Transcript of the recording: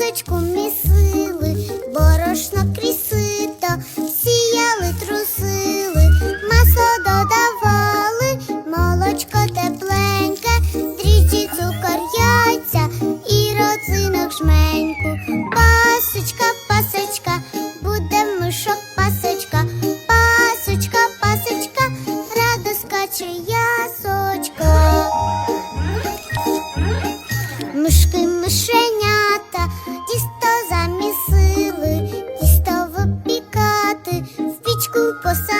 пшеничку місили, борошно крісито, сіяли, трусили, масо додавали, молочко тепленьке, дріжджі цукор яйця і родзинок жменьку. Пасочка, пасочка, буде мишок пасочка, пасочка, пасочка, радо скаче ясочка. Мишки, мишень. scoop.